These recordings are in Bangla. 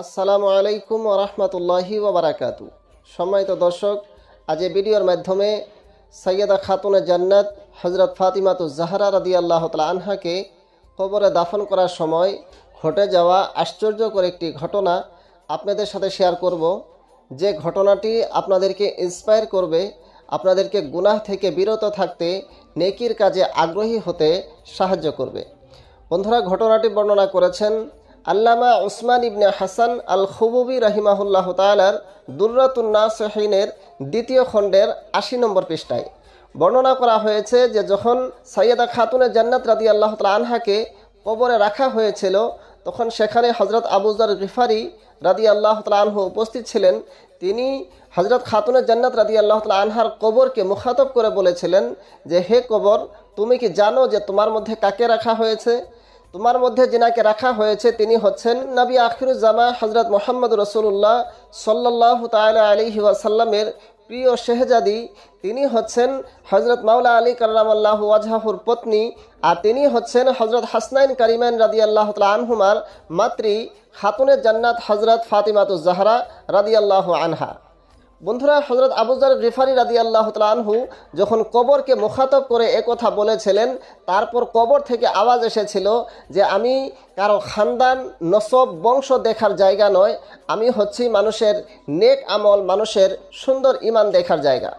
আসসালামু আলাইকুম রহমতুল্লাহি ওবরাকাতু সম্মানিত দর্শক, আজ এই ভিডিওর মাধ্যমে সৈয়দা খাতুনে জান্নাত হজরত ফাতিমাতু জাহরা রাদি আল্লাহ আনহাকে কবরে দাফন করার সময় ঘটে যাওয়া আশ্চর্যকর একটি ঘটনা আপনাদের সাথে শেয়ার করব। যে ঘটনাটি আপনাদেরকে ইন্সপায়ার করবে, আপনাদেরকে গুনাহ থেকে বিরত থাকতে, নেকির কাজে আগ্রহী হতে সাহায্য করবে। বন্ধুরা, ঘটনাটি বর্ণনা করেছেন আল্লামা উসমান ইবনে হাসান আল খুবুবি রাহিমাহুল্লাহ তালার দুর্রাতুন্নাসহিনের দ্বিতীয় খণ্ডের আশি নম্বর পৃষ্ঠায়। বর্ণনা করা হয়েছে যে যখন সৈয়দা খাতুনের জান্নাত রাদি আল্লাহ তালা আনহাকে কবরে রাখা হয়েছিল, তখন সেখানে হজরত আবুজার রিফারি রাদি আল্লাহ আনহু উপস্থিত ছিলেন। তিনি হজরত খাতুনের জান্নাত রাদি আল্লাহ তালা আনহার কবরকে মুখাতব করে বলেছিলেন যে, হে কবর, তুমি কি জানো যে তোমার মধ্যে কাকে রাখা হয়েছে? তোমার মধ্যে যিনাকে রাখা হয়েছে তিনি হচ্ছেন নবী আখিরুজ্জামা হজরত মোহাম্মদ রসুল্লাহ সাল্লাহ তালা আলী ওয়াসাল্লামের প্রিয় শেহজাদি। তিনি হচ্ছেন হজরত মাওলা আলী কাল্লামাল্লাহ ওয়াজহাহুর পত্নী আর তিনি হচ্ছেন হজরত হাসনাইন কারিমান রাদি আল্লাহ আনহুমার মাতৃ খাতুনের জান্নাত হজরত ফাতিমাতু জাহরা রাদি আল্লাহ আনহা। বন্ধুরা হজরত আবুজার রিফারি রাদি আল্লাহ আনহু যখন কবরকে মুখাতব করে কথা বলেছিলেন, তারপর কবর থেকে আওয়াজ এসেছিল যে, আমি কারও খানদান, নসব, বংশ দেখার জায়গা নয়, আমি হচ্ছি মানুষের নেক আমল, মানুষের সুন্দর ইমান দেখার জায়গা।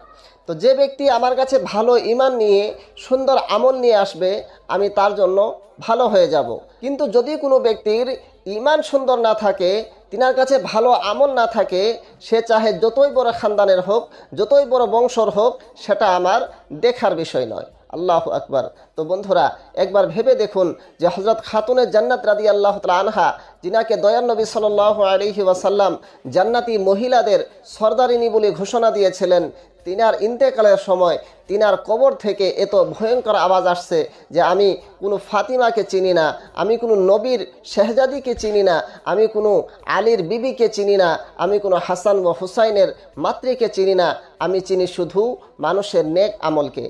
তো যে ব্যক্তি আমার কাছে ভালো ইমান নিয়ে, সুন্দর আমল নিয়ে আসবে, আমি তার জন্য ভালো হয়ে যাব। কিন্তু যদি কোনো ব্যক্তির ইমান সুন্দর না থাকে তিনার কাছে ভালো আমল না থাকে, সে চাহে যতই বড় খানদানের হোক, যতই বড় বংশর হোক, সেটা আমার দেখার বিষয় নয়। আল্লাহ আকবার। তো বন্ধুরা, একবার ভেবে দেখুন যে হজরত খাতুনের জান্নাত রাদি আল্লাহ আনহা, যিনাকে দয়ান নবী সাল আলহি ওয়াসাল্লাম জান্নাতি মহিলাদের সর্দারিনী বলে ঘোষণা দিয়েছিলেন, তিনার ইন্তেকালের সময় তিনার কবর থেকে এত ভয়ঙ্কর আওয়াজ আসছে যে আমি কোনো ফাতিমাকে চিনি না, আমি কোনো নবীর শেহজাদিকে চিনি না, আমি কোনো আলীর বিবিকে চিনি না, আমি কোনো হাসান ও হুসাইনের মাতৃকে চিনি না, আমি চিনি শুধু মানুষের নেক আমলকে।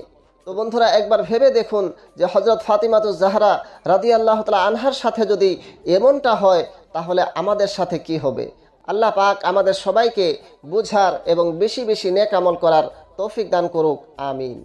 তো বন্ধুরা, একবার ভেবে দেখুন যে হজরত ফাতিমাতু জাহরা রাদি আল্লাহ তালা আনহার সাথে যদি এমনটা হয়, তাহলে আমাদের সাথে কি হবে? আল্লাহ পাক আমাদের সবাইকে বুঝার এবং বেশি বেশি নেক আমল করার তৌফিক দান করুক, আমিন।